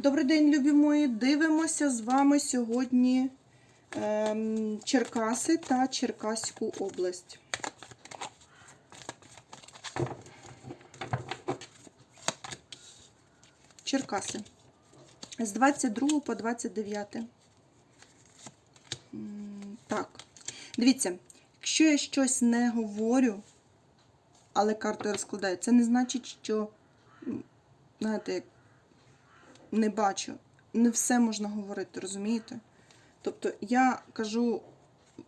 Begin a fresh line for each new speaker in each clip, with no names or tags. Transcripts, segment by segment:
Добрий день, любі мої. Дивимося з вами сьогодні ем, Черкаси та Черкаську область. Черкаси. З 22 по 29. Так. Дивіться, якщо я щось не говорю, але карти розкладаю, це не значить, що, знаєте, як не бачу. Не все можна говорити, розумієте? Тобто я кажу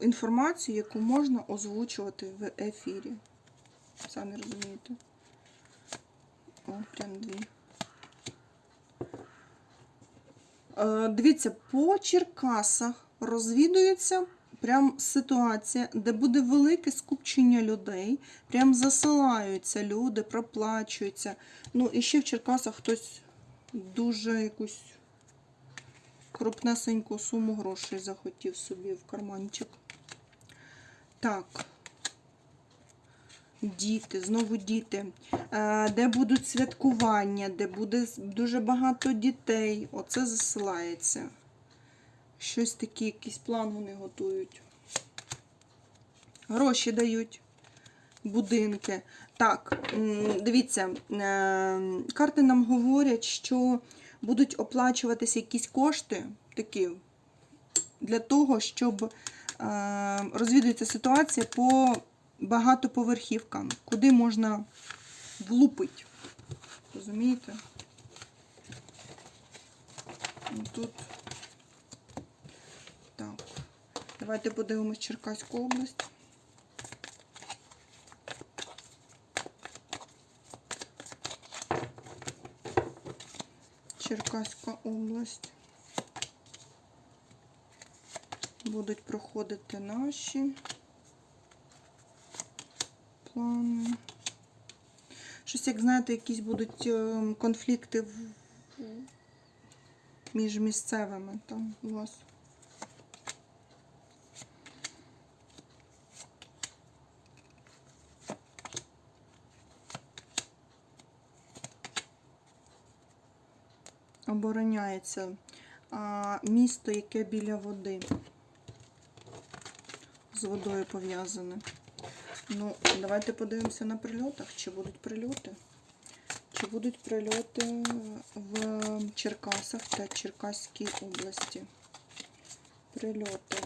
інформацію, яку можна озвучувати в ефірі. Самі розумієте. О, прям дві. Е, Дивіться, по Черкасах розвідується прям ситуація, де буде велике скупчення людей, прям засилаються люди, проплачуються. Ну, і ще в Черкасах хтось дуже якусь крупнесеньку суму грошей захотів собі в карманчик. Так. Діти, знову діти. Е, Де будуть святкування, де буде дуже багато дітей. Оце засилається. Щось такі, якийсь план вони готують. Гроші дають. Будинки. Так, дивіться, е, карти нам говорять, що будуть оплачуватися якісь кошти такі для того, щоб е, розвідується ситуація по багатоповерхівкам, куди можна влупити. Розумієте? Тут. Так. Давайте подивимось Черкаську область. Черкаська область. Будуть проходити наші плани. Щось, як знаєте, якісь будуть е, конфлікти між місцевими там у вас. Обороняється а, місто, яке біля води. З водою пов'язане. Ну, давайте подивимося на прильотах, чи будуть прильоти. Чи будуть прильоти в Черкасах та Черкаській області? Прильоти.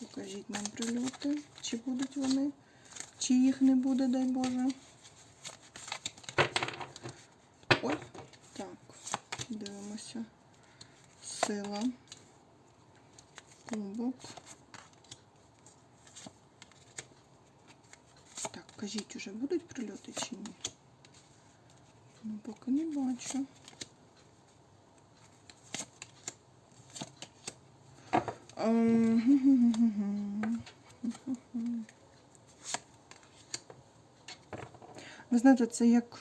Покажіть нам прильоти. Чи будуть вони? Чи їх не буде, дай Боже. Ой, так, дивимося. Сила. Кубок. Так, кажіть, уже будуть прильоти чи ні? Ну, поки не бачу. Ем, Ви знаєте, це як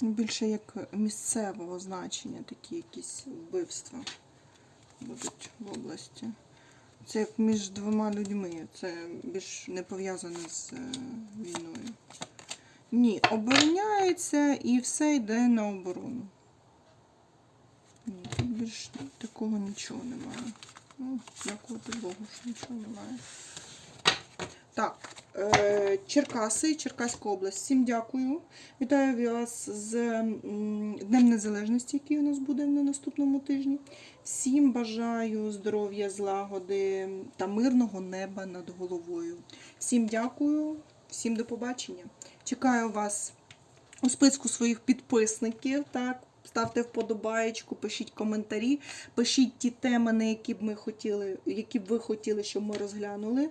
більше як місцевого значення такі якісь вбивства будуть в області. Це як між двома людьми. Це більш не пов'язане з е, війною. Ні, обороняється і все йде на оборону. Ні, тут більш такого нічого немає. Ну, дякувати Богу, що нічого немає. Е, Черкаси, Черкаська область. Всім дякую. Вітаю вас з Днем Незалежності, який у нас буде на наступному тижні. Всім бажаю здоров'я, злагоди та мирного неба над головою. Всім дякую, всім до побачення. Чекаю вас у списку своїх підписників. Так, ставте вподобаєчку, пишіть коментарі, пишіть ті теми, на які б ми хотіли, які б ви хотіли, щоб ми розглянули.